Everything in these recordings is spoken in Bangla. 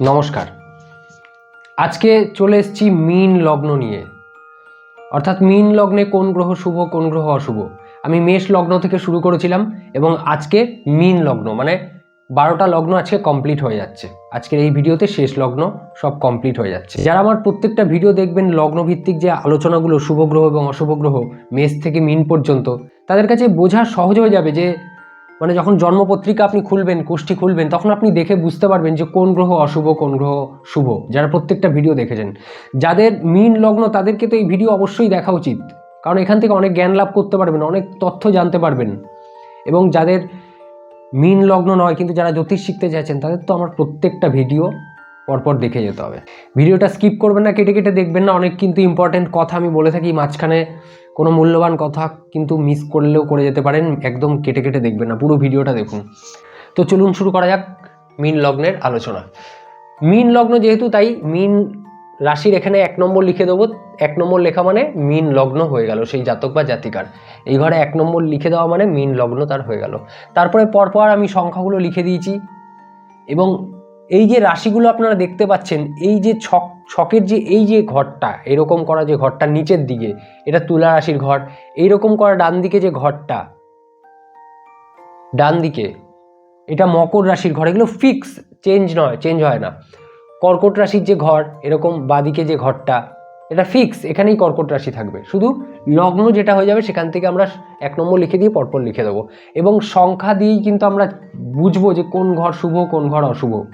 নমস্কার। আজকে চলে এসেছি মিন লগ্ন নিয়ে। অর্থাৎ মিন লগ্নে কোন গ্রহ শুভ, কোন গ্রহ অশুভ? আমি মেষ লগ্ন থেকে শুরু করেছিলাম এবং আজকে মিন লগ্ন মানে বারোটা লগ্ন আজকে কমপ্লিট হয়ে যাচ্ছে। আজকের এই ভিডিওতে শেষ লগ্ন সব কমপ্লিট হয়ে যাচ্ছে। যারা আমার প্রত্যেকটা ভিডিও দেখবেন লগ্ন ভিত্তিক যে আলোচনাগুলো শুভ গ্রহ এবং অশুভ গ্রহ, মেষ থেকে মিন পর্যন্ত, তাদের কাছে বোঝা সহজ হয়ে যাবে যে মানে যখন জন্মপত্রিকা আপনি খুলবেন, কোষ্ঠী খুলবেন, তখন আপনি দেখে বুঝতে পারবেন যে কোন গ্রহ অশুভ, কোন গ্রহ শুভ, যারা প্রত্যেকটা ভিডিও দেখেছেন। যাদের মিন লগ্ন, তাদেরকে তো এই ভিডিও অবশ্যই দেখা উচিত। কারণ এখান থেকে অনেক জ্ঞান লাভ করতে পারবেন, অনেক তথ্য জানতে পারবেন। এবং যাদের মিন লগ্ন নয়, কিন্তু যারা জ্যোতিষ শিখতে চাইছেন, তাদের তো আমার প্রত্যেকটা ভিডিও পরপর দেখে যেতে হবে। ভিডিওটা স্কিপ করবেন না, কেটে কেটে দেখবেন না, অনেক কিন্তু ইম্পর্টেন্ট কথা আমি বলে থাকি, মাঝখানে কোনো মূল্যবান কথা কিন্তু মিস করলেও করে যেতে পারেন, একদম কেটে কেটে দেখবেন না, পুরো ভিডিওটা দেখুন। তো চলুন শুরু করা যাক মিন লগ্নের আলোচনা। মিন লগ্ন যেহেতু তাই, মিন রাশির এখানে এক নম্বর লিখে দেবো। এক নম্বর লেখা মানে মিন লগ্ন হয়ে গেল, সেই জাতক বা জাতিকার। এই ঘরে এক নম্বর লিখে দেওয়া মানে মিন লগ্ন তার হয়ে গেল। তারপরে পরপর আমি সংখ্যাগুলো লিখে দিয়েছি এবং এই যে রাশিগুলো আপনারা দেখতে পাচ্ছেন, এই যে ছক, ছকের যে এই যে ঘরটা, এরকম করা যে ঘরটা নিচের দিকে, এটা তুলা রাশির ঘর, এইরকম করা ডান দিকে যে ঘরটা, ডান দিকে, এটা মকর রাশির ঘর, এগুলো ফিক্স চেঞ্জ নয় চেঞ্জ হয় না। কর্কট রাশির যে ঘর, এরকম বাদিকে যে ঘরটা, এটা ফিক্স এখানেই কর্কট রাশি থাকবে। শুধু লগ্ন যেটা হয়ে যাবে, সেখান থেকে আমরা এক নম্বর লিখে দিয়ে পরপর লিখে দেবো। এবং সংখ্যা দিয়েই কিন্তু আমরা বুঝব যে কোন ঘর শুভ, কোন ঘর অশুভ।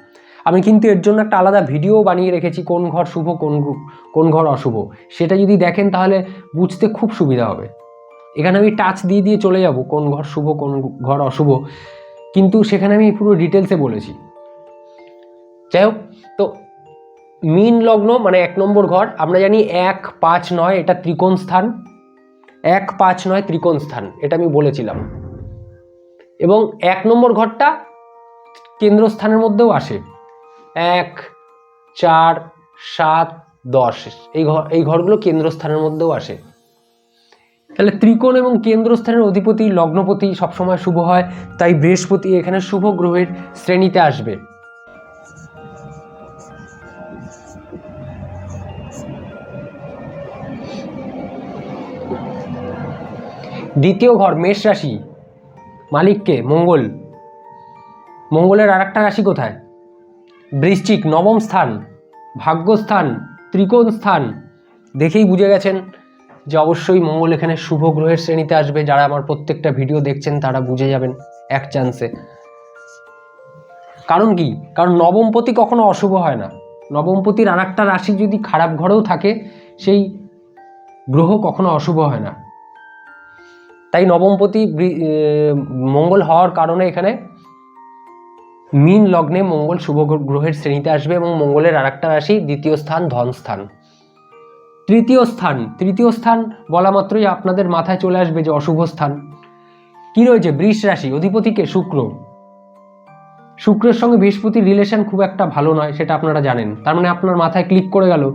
আমি কিন্তু এর জন্য একটা আলাদা ভিডিও বানিয়ে রেখেছি, কোন ঘর শুভ, কোন কোন ঘর অশুভ। সেটা যদি দেখেন তাহলে বুঝতে খুব সুবিধা হবে। এখানে আমি টাচ দিয়ে দিয়ে চলে যাব, কোন ঘর শুভ, কোন ঘর অশুভ। কিন্তু সেখানে আমি পুরো ডিটেলসে বলেছি। যাই হোক, তো মিন লগ্ন মানে এক নম্বর ঘর, আমরা জানি এক, পাঁচ, নয়, এটা ত্রিকোণ স্থান। এক, পাঁচ, নয়, ত্রিকোণ স্থান, এটা আমি বলেছিলাম। এবং এক নম্বর ঘরটা কেন্দ্রস্থানের মধ্যেও আসে। এক, চার, সাত, দশ। এই ঘর এই ঘরগুলো কেন্দ্রস্থানের মধ্যেও আসে। তাহলে ত্রিকোণ এবং কেন্দ্রস্থানের অধিপতি, লগ্নপতি সবসময় শুভ হয়, তাই বৃহস্পতি এখানে শুভ গ্রহের শ্রেণীতে আসবে। দ্বিতীয় ঘর, মেষ রাশি। মালিককে, মঙ্গল। মঙ্গলের আর একটা রাশি কোথায়? বৃশ্চিক নবম স্থান, ভাগ্যস্থান, ত্রিকোণ স্থান দেখেই বুঝে গেছেন যে অবশ্যই মঙ্গল এখানে শুভ গ্রহের শ্রেণীতে আসবে। যারা আমার প্রত্যেকটা ভিডিও দেখছেন, তারা বুঝে যাবেন এক চান্সে কারণ কি? কারণ নবমপতি কখনো অশুভ হয় না। নবমপতির আর একটা রাশি যদি খারাপ ঘরেও থাকে, সেই গ্রহ কখনো অশুভ হয় না। তাই নবমপতি মঙ্গল হওয়ার কারণে এখানে মিন লগ্নে মঙ্গল শুভ গ্রহের শ্রেণীতে আসবে এবং মঙ্গলের আর একটা রাশি দ্বিতীয় স্থান ধন স্থান। তৃতীয় স্থান তৃতীয় স্থান বলা মাত্রই আপনাদের মাথায় চলে আসবে যে অশুভ স্থান। কি রয়েছে? বৃষ রাশি, অধিপতিকে শুক্র। শুক্রের সঙ্গে বৃহস্পতির রিলেশন খুব একটা ভালো নয়, সেটা আপনারা জানেন। তার মানে আপনার মাথায় ক্লিক করে গেল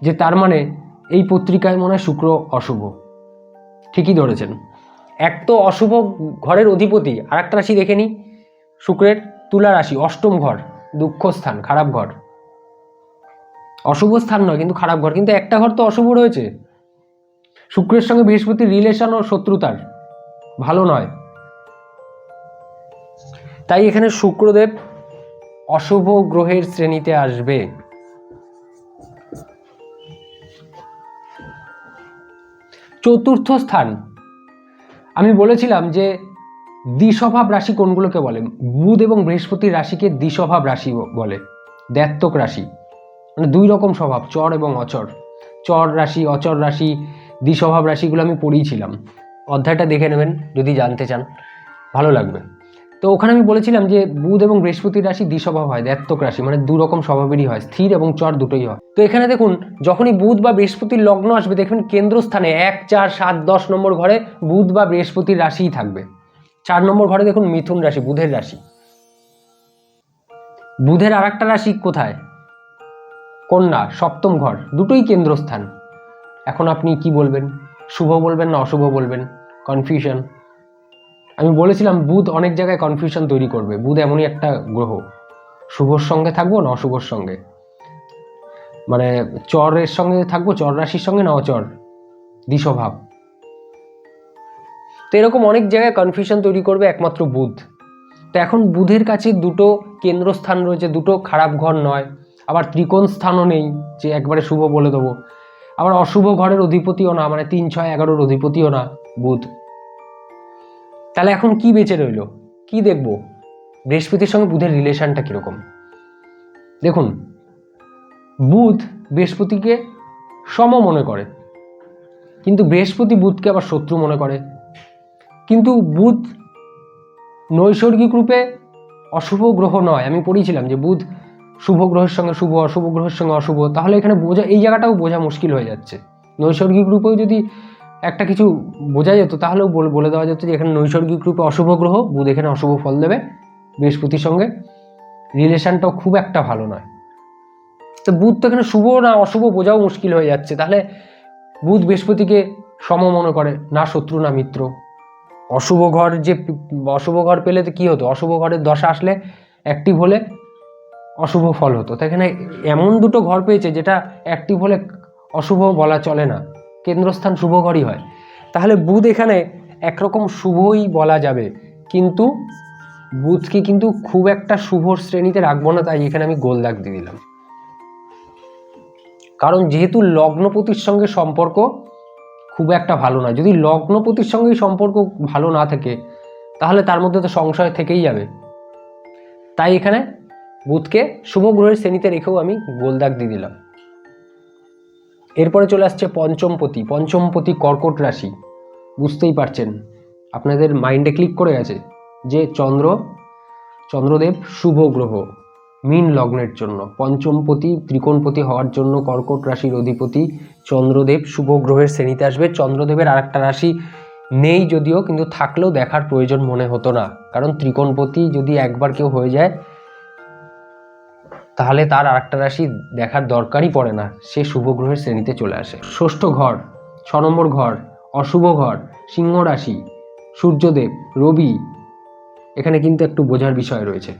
যে তার মানে এই পত্রিকায় মনে হয় শুক্র অশুভ। ঠিকই ধরেছেন। এক তো অশুভ ঘরের অধিপতি আর একটা রাশি দেখে নিই, শুক্রের। তুলা রাশি, অষ্টম ঘর দুঃখ স্থান খারাপ ঘর। অশুভ স্থান নয়, কিন্তু খারাপ ঘর। কিন্তু একটা ঘর তো অশুভ রয়েছে। শুক্রের সঙ্গে বৃহস্পতির রিলেশন ও শত্রুতার। ভালো নয়। তাই এখানে শুক্রদেব অশুভ গ্রহের শ্রেণীতে আসবে। চতুর্থ স্থান। আমি বলেছিলাম যে দ্বিস্বভাব রাশি কোনগুলোকে বলে? বুধ এবং বৃহস্পতির রাশিকে দ্বিস্বভাব রাশি বলে। দ্ব্যর্থক রাশি। মানে দুই রকম স্বভাব, চর এবং অচর। চর রাশি, অচর রাশি, দ্বিস্বভাব রাশিগুলো আমি পড়িয়েছিলাম অধ্যায়টা দেখে নেবেন, যদি জানতে চান। ভালো লাগবে। তো ওখানে আমি বলেছিলাম যে, বুধ এবং বৃহস্পতির রাশি দ্বিস্বভাব হয় দ্ব্যর্থক রাশি। মানে দু রকম স্বভাবেরই হয়, স্থির এবং চর দুটোই হয়। তো এখানে দেখুন, যখনই বুধ বা বৃহস্পতির লগ্ন আসবে, দেখবেন কেন্দ্রস্থানে এক, চার, সাত, দশ নম্বর ঘরে বুধ বা বৃহস্পতির রাশিই থাকবে। চার নম্বর ঘরে দেখুন মিথুন রাশি, বুধের রাশি। বুধের আর একটা রাশি কোথায়? কন্যা, সপ্তম ঘর, দুটোই কেন্দ্রস্থান। এখন আপনি কি বলবেন? শুভ বলবেন না অশুভ বলবেন? কনফিউশন আমি বলেছিলাম, বুধ অনেক জায়গায় কনফিউশন তৈরি করবে। বুধ এমনই একটা গ্রহ। শুভর সঙ্গে থাকব না অশুভর সঙ্গে? মানে চরের সঙ্গে থাকব, চর রাশির সঙ্গে না অচর? দিশভাব। তো এরকম অনেক জায়গায় কনফিউশন তৈরি করবে একমাত্র বুধ। তো এখন বুধের কাছে দুটো কেন্দ্রস্থান রয়েছে, দুটো খারাপ ঘর নয়। আবার ত্রিকোণ স্থানও নেই, যে একবারে শুভ বলে দেবো। আবার অশুভ ঘরের অধিপতিও না মানে তিন, ছয়, এগারোর অধিপতিও না বুধ। তাহলে এখন কি বেঁচে রইল? কি দেখব? বৃহস্পতির সঙ্গে বুধের রিলেশনটা কীরকম? দেখুন, বুধ বৃহস্পতিকে সম মনে করে। কিন্তু বৃহস্পতি বুধকে আবার শত্রু মনে করে। কিন্তু বুধ নৈসর্গিক রূপে অশুভ গ্রহ নয়। আমি পড়িয়েছিলাম যে বুধ শুভ গ্রহের সঙ্গে শুভ, অশুভ গ্রহের সঙ্গে অশুভ। তাহলে এখানে বোঝা এই জায়গাটাও বোঝা মুশকিল হয়ে যাচ্ছে। নৈসর্গিক রূপেও যদি একটা কিছু বোঝা যেত, তাহলেও বলে- দেওয়া যেত যে এখানে নৈসর্গিক রূপে অশুভ গ্রহ, বুধ এখানে অশুভ ফল দেবে। বৃহস্পতির সঙ্গে রিলেশনটাও খুব একটা ভালো নয়। তো বুধ তো এখানে শুভ না অশুভ বোঝাও মুশকিল হয়ে যাচ্ছে। তাহলে বুধ বৃহস্পতিকে সম মনে করে, না শত্রু, না মিত্র। অশুভ ঘর যে অশুভ ঘর পেলে তো কী হতো? অশুভ ঘরের দশা আসলে অ্যাক্টিভ হলে অশুভ ফল হতো। এখানে এমন দুটো ঘর পেয়েছে যেটা অ্যাক্টিভ হলে অশুভ বলা চলে না। কেন্দ্রস্থান শুভ ঘরই হয়। তাহলে বুধ এখানে একরকম শুভই বলা যাবে। কিন্তু বুধকে কিন্তু খুব একটা শুভ শ্রেণীতে রাখব না, তাই এখানে আমি গোল দাগ দিয়ে দিলাম। কারণ যেহেতু লগ্নপতির সঙ্গে সম্পর্ক খুব একটা ভালো না যদি লগ্নপতির সঙ্গেই সম্পর্ক ভালো না থাকে, তাহলে তার মধ্যে তো সংশয় থেকেই যাবে। তাই এখানে বুধকে শুভ গ্রহের শ্রেণীতে রেখেও আমি গোলদাগ দিয়ে দিলাম। এরপরে চলে আসছে পঞ্চমপতি। পঞ্চমপতি কর্কট রাশি। বুঝতেই পারছেন, আপনাদের মাইন্ডে ক্লিক করে গেছে যে চন্দ্র, চন্দ্রদেব শুভ গ্রহ। মীন লগ্নের জন্য। পঞ্চমপতি ত্রিকোণপতি হওয়ার জন্য কর্কট রাশির অধিপতি চন্দ্রদেব শুভ গ্রহের শ্রেণীতে আসবে। চন্দ্রদেবের আরেকটা রাশি নেই যদিও, কিন্তু থাকলেও দেখার প্রয়োজন মনে হতো না। কারণ ত্রিকোণপতি যদি একবার কেউ হয়ে যায়, তাহলে তার আরেকটা রাশি দেখার দরকারই পড়ে না। সে শুভ গ্রহের শ্রেণীতে চলে আসে। ষষ্ঠ ঘর, ছ নম্বর ঘর, অশুভ ঘর, সিংহ রাশি, সূর্যদেব, রবি। এখানে কিন্তু একটু বোঝার বিষয় রয়েছে।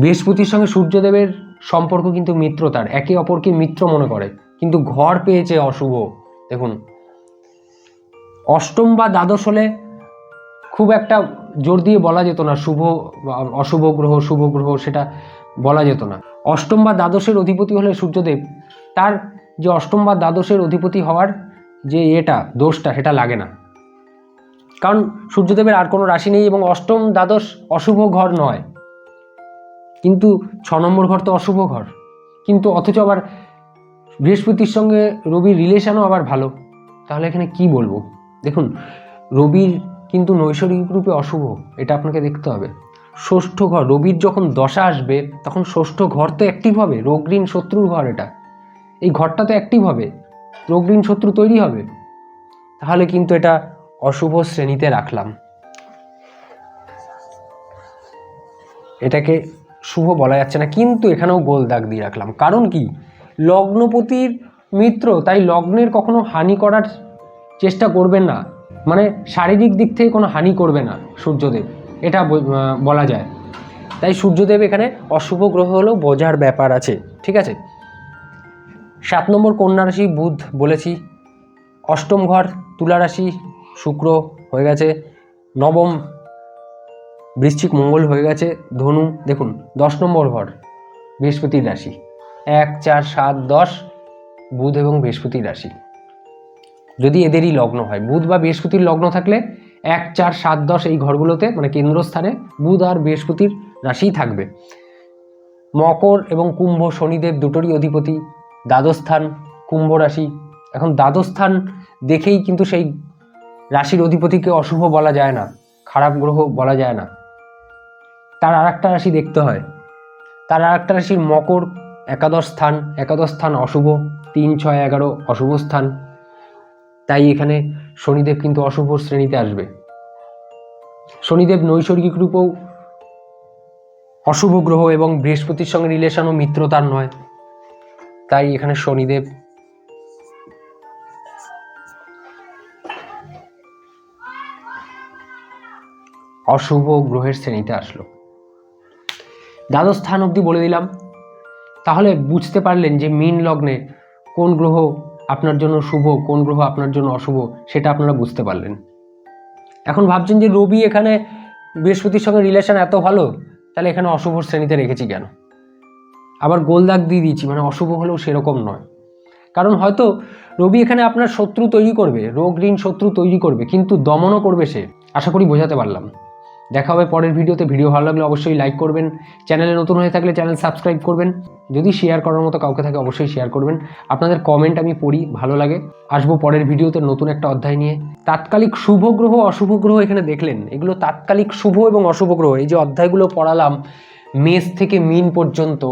বৃহস্পতির সঙ্গে সূর্যদেবের সম্পর্ক কিন্তু মিত্রতার, একে অপরকে মিত্র মনে করে। কিন্তু ঘর পেয়েছে অশুভ। দেখুন, অষ্টম বা দ্বাদশ হলে খুব একটা জোর দিয়ে বলা যেত না, শুভ অশুভ গ্রহ, শুভ গ্রহ, সেটা বলা যেত না। অষ্টম বা দ্বাদশের অধিপতি হলে সূর্যদেব। তার যে অষ্টম বা দ্বাদশের অধিপতি হওয়ার যে এটা দোষটা, সেটা লাগে না। কারণ সূর্যদেবের আর কোনো রাশি নেই এবং অষ্টম, দ্বাদশ অশুভ ঘর নয়। কিন্তু ছ নম্বর ঘর তো অশুভ ঘর। কিন্তু অথচ আবার বৃহস্পতির সঙ্গে রবির রিলেশনও আবার ভালো। তাহলে এখানে কি বলব? দেখুন, রবির কিন্তু নৈসর্গিক রূপে অশুভ, এটা আপনাকে দেখতে হবে। ষষ্ঠ ঘর, রবির যখন দশা আসবে, তখন ষষ্ঠ ঘর তো অ্যাক্টিভ হবে রোগঋণ শত্রুর ঘর এটা। এই ঘরটা তো অ্যাক্টিভ হবে রোগঋণ শত্রু তৈরি হবে। তাহলে কিন্তু এটা অশুভ শ্রেণীতে রাখলাম। এটাকে শুভ বলা যাচ্ছে না, কিন্তু এখানেও গোল দাগ দিয়ে রাখলাম। কারণ কি? লগ্নপতির মিত্র, তাই লগ্নের কখনো হানি করার চেষ্টা করবেন না। মানে শারীরিক দিক থেকে কোনো হানি করবে না সূর্যদেব, এটা বলা যায়। তাই সূর্যদেব এখানে অশুভ গ্রহ হলেও বোঝার ব্যাপার আছে, ঠিক আছে? সাত নম্বর কন্যা রাশি বুধ বলেছি, অষ্টম ঘর তুলা রাশি শুক্র হয়ে গেছে, নবম বৃশ্চিক মঙ্গল হয়ে গেছে, ধনু, দেখুন, দশ নম্বর ঘর বৃহস্পতির রাশি। এক, চার, সাত, দশ, বুধ এবং বৃহস্পতির রাশি। যদি এদেরই লগ্ন হয়, বুধ বা বৃহস্পতির লগ্ন থাকলে এক, চার, সাত, দশ এই ঘরগুলোতে মানে কেন্দ্রস্থানে বুধ আর বৃহস্পতির রাশিই থাকবে। মকর এবং কুম্ভ শনিদেব দুটোরই অধিপতি, দ্বাদস্থান, কুম্ভ রাশি। এখন দ্বাদস্থান দেখেই কিন্তু সেই রাশির অধিপতিকে অশুভ বলা যায় না, খারাপ গ্রহ বলা যায় না। তার আর একটা রাশি দেখতে হয়। তার আর একটা রাশির মকর, একাদশ স্থান একাদশ স্থান অশুভ, তিন, ছয়, এগারো অশুভ স্থান। তাই এখানে শনিদেব কিন্তু অশুভ শ্রেণীতে আসবে। শনিদেব নৈসর্গিক রূপেও অশুভ গ্রহ এবং বৃহস্পতির সঙ্গে রিলেশন ও মিত্রতার নয়। তাই এখানে শনিদেব অশুভ গ্রহের শ্রেণীতে আসলো। দ্বাদশ স্থান অবধি বলে দিলাম। তাহলে বুঝতে পারলেন যে মীন লগ্নে কোন গ্রহ আপনার জন্য শুভ, কোন গ্রহ আপনার জন্য অশুভ, সেটা আপনারা বুঝতে পারলেন। এখন ভাবছেন যে রবি এখানে বৃহস্পতির সঙ্গে রিলেশন এত ভালো, তাহলে এখানে অশুভ শ্রেণীতে রেখেছি কেন? আবার গোলদাগ দিয়ে দিয়েছি মানে অশুভ হলেও সেরকম নয়। কারণ হয়তো রবি এখানে আপনার শত্রু তৈরি করবে, রোগ ঋণ শত্রু তৈরি করবে, কিন্তু দমনও করবে সে, আশা করি বোঝাতে পারলাম। দেখা হবে পরের ভিডিওতে। ভিডিও ভালো লাগলে অবশ্যই লাইক করবেন। চ্যানেলে নতুন হয়ে থাকলে চ্যানেল সাবস্ক্রাইব করবেন। যদি শেয়ার করার মতো কাউকে থাকে অবশ্যই শেয়ার করবেন। আপনাদের কমেন্ট আমি পড়ি, ভালো লাগে। আসব পরের ভিডিওতে নতুন একটা অধ্যায় নিয়ে। তাৎকালিক শুভ গ্রহ, অশুভ গ্রহ এখানে দেখলেন। এগুলো তাৎকালিক শুভ এবং অশুভ গ্রহ। এই যে অধ্যায়গুলো পড়ালাম, মেষ থেকে মিন পর্যন্ত,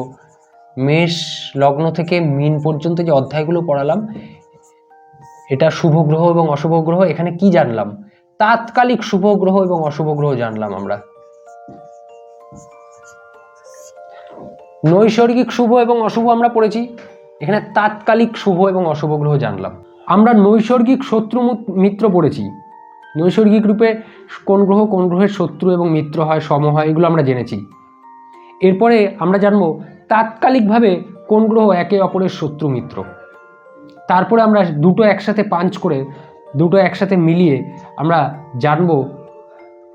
মেষ লগ্ন থেকে মিন পর্যন্ত যে অধ্যায়গুলো পড়ালাম, এটা শুভ গ্রহ এবং অশুভ গ্রহ, এখানে কি জানলাম? তাৎকালিক শুভ গ্রহ এবং অশুভ গ্রহ জানলাম আমরা। নৈসর্গিক শুভ এবং অশুভ আমরা পড়েছি, এখানে তাৎকালিক শুভ এবং অশুভ গ্রহ জানলাম। আমরা নৈসর্গিক শত্রু মিত্র পড়েছি। নৈসর্গিক রূপে কোন গ্রহ, কোন গ্রহের শত্রু এবং মিত্র হয়, সম হয়, এগুলো আমরা জেনেছি। এরপরে আমরা জানব তাৎকালিকভাবে কোন গ্রহ একে অপরের শত্রু মিত্র। তারপরে আমরা দুটো একসাথে পাঞ্চ করে দুটো একসাথে মিলিয়ে আমরা জানব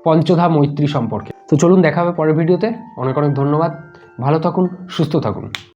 পঞ্চধা মৈত্রী সম্পর্কে। তো চলুন দেখা হবে পরের ভিডিওতে। অনেক অনেক ধন্যবাদ। ভালো থাকুন, সুস্থ থাকুন।